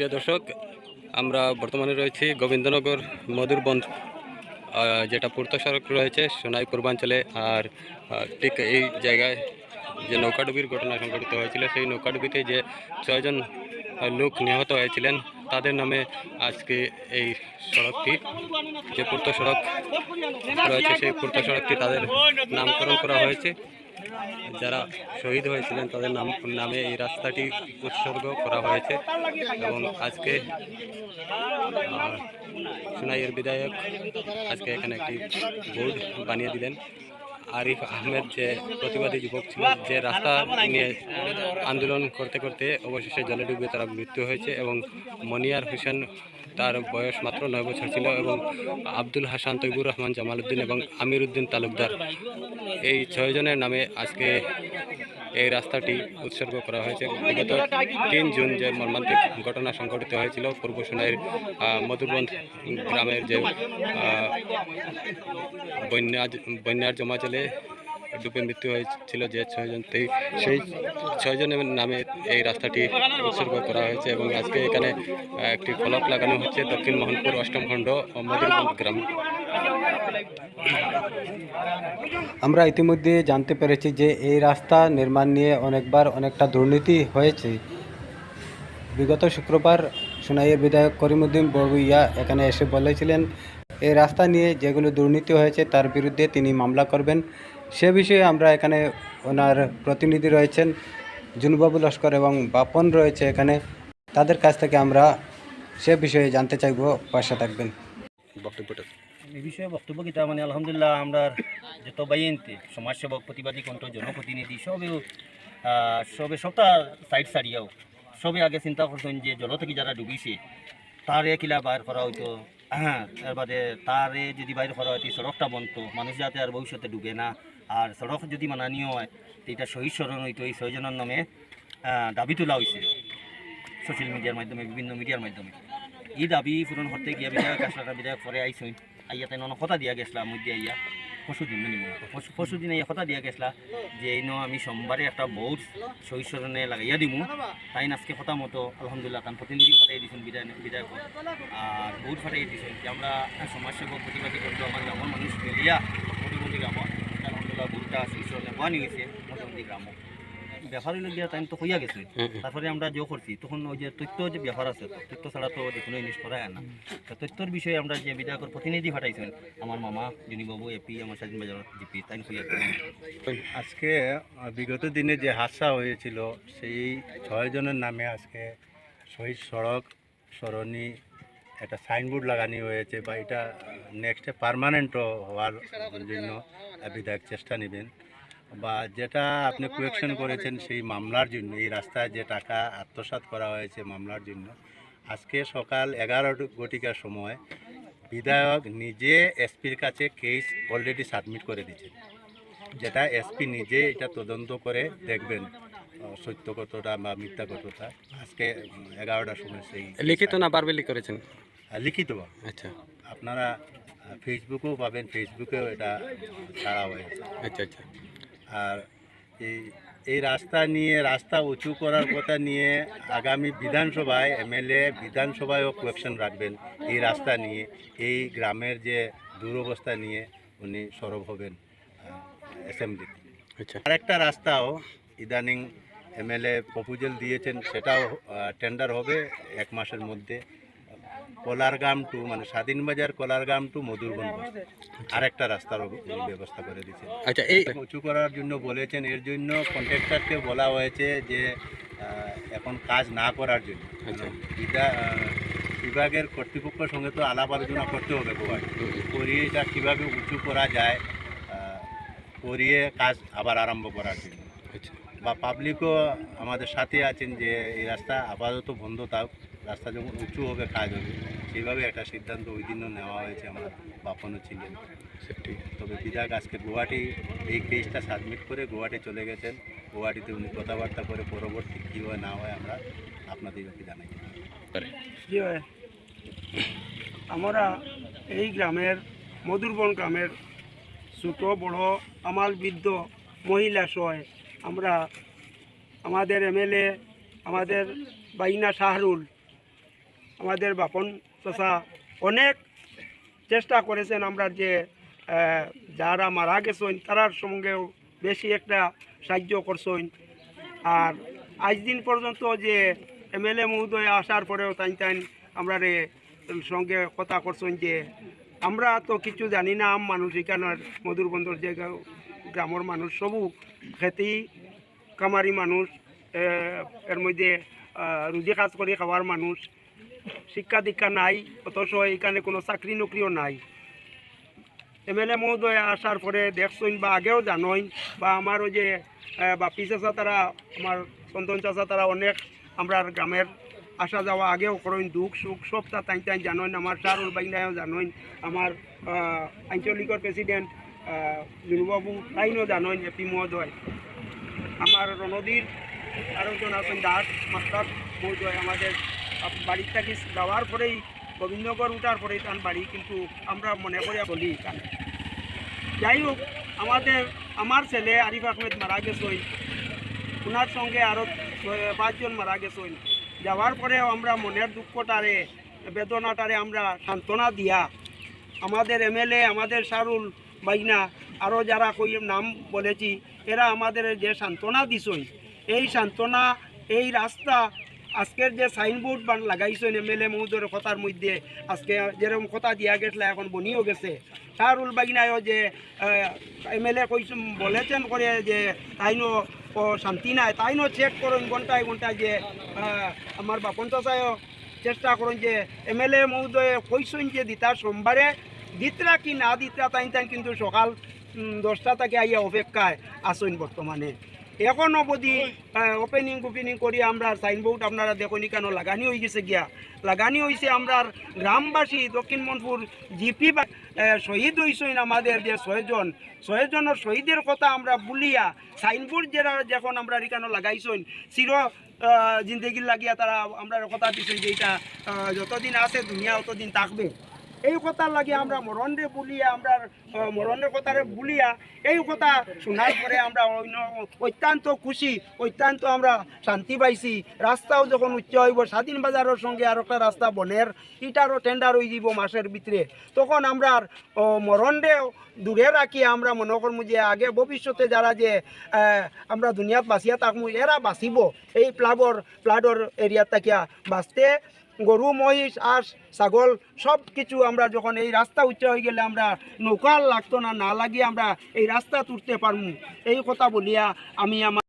প্রিয় দর্শক, আমরা বর্তমানে রয়েছি গোবিন্দনগর মধুরবন্ধ যেটা পূর্ত সড়ক রয়েছে সোনাই পূর্বাঞ্চলে। আর ঠিক এই জায়গায় যে নৌকাডুবির ঘটনা সংঘটিত হয়েছিল, সেই নৌকাডুবিতে যে ছয়জন লোক নিহত হয়েছিলেন, তাদের নামে আজকে এই সড়কটি, যে পূর্ত সড়ক রয়েছে, সেই পূর্ত সড়কটি তাদের নামকরণ করা হয়েছে। যারা শহীদ হয়েছিলেন, তাদের নাম নামে এই রাস্তাটি উৎসর্গ করা হয়েছে। এবং আজকে সোনাইয়ের বিধায়ক আজকে এখানে একটি বোর্ড বানিয়ে দিলেন। আরিফ আহমেদ যে প্রতিবাদী যুবক ছিল, যে রাস্তা নিয়ে আন্দোলন করতে করতে অবশেষে জলে ডুবে তারা মৃত্যু হয়েছে এবং মনিয়ার হোসেন তার বয়স মাত্র নয় বছর ছিল এবং আব্দুল হাসান তৈবুর রহমান জামালউদ্দিন এবং আমির উদ্দিন তালুকদার। এই ছয়জনের নামে আজকে এই রাস্তাটি উৎসর্গ করা হয়েছে। বিগত তিন জুন যে মর্মান্তিক ঘটনা সংঘটিত হয়েছিল, পূর্ব সোনাইয়ের মধুবন্ধ গ্রামের যে বন্যা বন্যার জমা জলে ডুবে মৃত্যু হয়েছিল যে ছয়জন সেই ছয়জনের নামে এই রাস্তাটি উৎসর্গ করা হয়েছে এবং আজকে এখানে একটি ফলক লাগানো হচ্ছে। দক্ষিণ মোহনপুর অষ্টম খণ্ড ও মধুরবন্ধ গ্রাম। আমরা ইতিমধ্যে জানতে পেরেছি যে এই রাস্তা নির্মাণ নিয়ে অনেকবার অনেকটা দুর্নীতি হয়েছে। বিগত শুক্রবার সোনাইয়ের বিধায়ক করিমুদ্দিন বড়ুইয়া এখানে এসে বলেছিলেন, এই রাস্তা নিয়ে যেগুলো দুর্নীতি হয়েছে তার বিরুদ্ধে তিনি মামলা করবেন। সে বিষয়ে আমরা এখানে ওনার প্রতিনিধি রয়েছেন জুনবাবু লস্কর এবং বাপন রয়েছে এখানে। তাদের কাছ থেকে আমরা সে বিষয়ে জানতে চাইব। পাশে থাকবেন। বক্তব্যটা। এই বিষয়ে বক্তব্য কিতা মানে আলহামদুলিল্লাহ আমরা যত বাইনতে সমাজসেবক, প্রতিবাদী কণ্ঠ, জনপ্রতিনিধি সবেও সবে সবটা সাইড সারিয়াও, সবে আগে চিন্তা করছেন যে জল থেকে যারা ডুবিছে, তারে কিলা বাইর করা হইতো হ্যাঁ এর বাদে তারে যদি বাইর করা হয়তো সড়কটা বনতো মানুষ যাতে আর ভবিষ্যতে ডুবে না, আর সড়ক যদি মানানীয় হয়, তো এটা শহীদ স্মরণ হইতো, এই ছয়জনের নামে দাবি তোলা হয়েছে সোশ্যাল মিডিয়ার মাধ্যমে, বিভিন্ন মিডিয়ার মাধ্যমে। এই দাবি পূরণ করতে গিয়ে বিধায়ক আসলে বিধায়ক পরে আইসই আইয়া তাই নন কথা দিয়া গেছিলাম মধ্যে আইয়া। পশু দিন মিনিমাম পশু পশু দিন আইয়া কথা দিয়া গেছিলা যে, এই আমি সোমবারে একটা বহুত শৈশরণে লাগাইয়া দিমু। তাই আজকে কথা মতো, আলহামদুলিল্লাহ তার প্রতিনিধি ফাটাই দিয়েছেন বিধায়ক বিধায়ক। আর বহুত ফাটাই দিয়েছেন যে আমরা সমাজসেবক প্রতিবাদী করতো আমার গ্রামের মানুষ মিলিয়া মোটামুটি গ্রামত আলহামদুলিল্লাহ বহুটা শৈশরণে পানি হয়েছে মোটামুটি গ্রামত ব্যাপার হইলে গিয়া টাইম তো হইয়া গেছে তারপরে আমরা যে করছি তখন ওই যে তথ্য যে ব্যাপার আছে তথ্য ছাড়া তো কোনো জিনিস করা না তো তথ্যর বিষয়ে আমরা যে বিধায়কের প্রতিনিধি পাঠাইছেন আমার মামা জুনিবাবু এপি আমার স্বাধীন বাজার জিপি তাই হইয়া আজকে বিগত দিনে যে হাদসা হয়েছিল সেই ছয়জনের নামে আজকে শহীদ সড়ক সরণি একটা সাইনবোর্ড লাগানি হয়েছে বা এটা নেক্সটে পারমানেন্টও হওয়ার জন্য বিধায়ক চেষ্টা নেবেন। বা যেটা আপনি কোয়েকশন করেছেন সেই মামলার জন্য এই রাস্তায় যে টাকা আত্মসাৎ করা হয়েছে মামলার জন্য আজকে সকাল এগারো ঘটিকার সময় বিধায়ক নিজে এসপির কাছে কেস অলরেডি সাবমিট করে দিয়েছেন। যেটা এসপি নিজে এটা তদন্ত করে দেখবেন সত্য কতটা বা মিথ্যা কতটা। আজকে এগারোটার সময় সেই লিখিত না বারবেলি করেছেন? লিখিত আচ্ছা। আপনারা ফেসবুকেও পাবেন ফেসবুকেও এটা ছাড়া হয়েছে। আচ্ছা আচ্ছা। আর এই এই রাস্তা নিয়ে রাস্তা উঁচু করার কথা নিয়ে আগামী বিধানসভায় এমএলএ বিধানসভায়ও কোয়েকশন রাখবেন এই রাস্তা নিয়ে এই গ্রামের যে দুরবস্থা নিয়ে উনি সরব হবেন অ্যাসেম্বলিতে আচ্ছা। আরেকটা রাস্তাও ইদানিং এমএলএ প্রপোজাল দিয়েছেন সেটাও টেন্ডার হবে এক মাসের মধ্যে। কলারগাম টু মানে স্বাধীনবাজার কলারগাম টু মধুরগঞ্জ আরেকটা রাস্তার ব্যবস্থা করে দিয়েছেন আচ্ছা এই উঁচু করার জন্য বলেছেন এর জন্য কন্ট্রাক্টরকে বলা হয়েছে যে এখন কাজ না করার জন্য। আচ্ছা। বিভাগের কর্তৃপক্ষের সঙ্গে তো আলাপ আলোচনা করতে হবে গোয়ায় করিয়ে এটা কীভাবে উঁচু করা যায় করিয়ে কাজ আবার আরম্ভ করার জন্য। আচ্ছা। বা পাবলিকও আমাদের সাথে আছেন যে এই রাস্তা আপাতত বন্ধ থাক। রাস্তা যখন উঁচু হবে কাজ হবে সেইভাবে একটা সিদ্ধান্ত ওই দিনও নেওয়া হয়েছে আমার বাপনও ছিলেন। সেটি তবে বিধায়ক আজকে গুয়াহাটি এই কেসটা সাবমিট করে গুয়াহাটি চলে গেছেন। গুয়াহাটিতে উনি কথাবার্তা করে পরবর্তী কী হয় না হয় আমরা আপনাদেরকে জানাই। আমরা এই গ্রামের মধুরবন গ্রামের ছোট বড় আমাল বৃদ্ধ মহিলা সয় আমরা আমাদের এমএলএ আমাদের বাইনা শাহরুল আমাদের বাপন চাষা অনেক চেষ্টা করেছেন আমরা যে যারা মারা গেছেন তারার সঙ্গেও বেশি একটা সাহায্য করছেন। আর আজ দিন পর্যন্ত যে এমএলএ মহোদয় আসার পরেও তাই তাই আমরা রে সঙ্গে কথা করছেন যে, আমরা তো কিছু জানি না, আম মানুষ এখানের মধুর বন্দর জায়গা গ্রামের মানুষ, সবু খেতি কামারি মানুষ এর মধ্যে রুজি কাজ করে খাওয়ার মানুষ শিক্ষা দীক্ষা নাই, অথচ এখানে কোনো চাকরি নকরিও নাই। এম এল এ মহোদয় আসার পরে দেখছইন বা আগেও জানইন বা আমার ওই যে বাপি চাচা তারা, আমার চন্দন চাচা তারা অনেক আমরা গ্রামের আসা যাওয়া আগেও করেন দুঃখ সুখ সব তা তাই তাই জানইন, আমার শাহরুল বাইনাও জানইন, আমার আঞ্চলিকর প্রেসিডেন্ট জুনুবাবু তাইনও জানইন এপি মহোদয়। আমার রণদীর আরও জন আছেন দাস, মাস্টার মহোদয়, আমাদের বাড়ির থেকে যাওয়ার পরেই গোবিন্দনগর উঠার পরেই তার বাড়ি কিন্তু আমরা মনে করি বলি এখানে। যাই হোক আমাদের আমার ছেলে আরিফ আহমেদ মারা গেছই ওনার সঙ্গে আরও পাঁচজন মারা গেছই যাওয়ার পরেও আমরা মনের দুঃখটারে বেদনাটারে আমরা সান্ত্বনা দিয়া আমাদের এমএলএ আমাদের শাহরুল বাইনা আরও যারা কই নাম বলেছি এরা আমাদের যে সান্ত্বনা দিছই এই সান্ত্বনা এই রাস্তা আজকের যে সাইনবোর্ড বান এল এ মহোদয়ের কথার মধ্যে, আজকে যেরকম কথা দিয়া গেছিল, এখন বনিও গেছে। শাহরুল বাগিনায়ও যে এমএলএ কইছেন বলেছেন করে যে তাইনও ও শান্তি নাই। তাইনও চেক করুন ঘন্টায় ঘন্টায় যে আমার বাপন চাচায়ও চেষ্টা করুন যে, এম এল এ মহোদয়ে কইছেন যে, দিতা সোমবারে দিতরা কি না দিতরা তাই তাই কিন্তু সকাল দশটা থেকে আইয়া অপেক্ষায় আসুন বর্তমানে এখন অবধি ওপেনিং ওপেনিং করি আমরা সাইনবোর্ড আপনারা দেখুন কেন, লাগানি হয়ে গেছে গিয়া। লাগানি হয়েছে আমরা গ্রামবাসী, দক্ষিণ মনপুর জিপি শহীদ হয়েছেন আমাদের যে ছয়জন। ছয়জনের শহীদের কথা আমরা বলিয়া সাইনবোর্ড যারা যখন আমরা এখানে লাগাইছেন, চির জিন্দগির লাগিয়া তারা আমরা কথা দিছেন যে এটা যতদিন আছে দুনিয়া অতদিন থাকবে। এই কথা লাগে আমরা মরণরে বলিয়া, আমরা মরণের কথারে বলিয়া এই কথা শোনার পরে আমরা অন্য অত্যন্ত খুশি, অত্যন্ত আমরা শান্তি পাইছি। রাস্তাও যখন উচ্চ হইব, স্বাধীন বাজারের সঙ্গে আর একটা রাস্তা বনের, ইটারও টেন্ডার হয়ে যাব মাসের ভিতরে। তখন আমরা মরণরে দূরে রাখি আমরা মনে করব যে আগে ভবিষ্যতে যারা যে আমরা দুনিয়াত বাঁচিয়া থাকব এরা বাঁচিব। এই প্লাবর, প্লাডর এরিয়াত থাকিয়া বাঁচতে গরু, মহিষ আস ছাগল সব কিছু আমরা যখন এই রাস্তা উচ্চ হয়ে গেলে আমরা নৌকা লাগতো না না লাগিয়ে আমরা এই রাস্তা তুলতে পারব এই কথা বলিয়া আমি আমার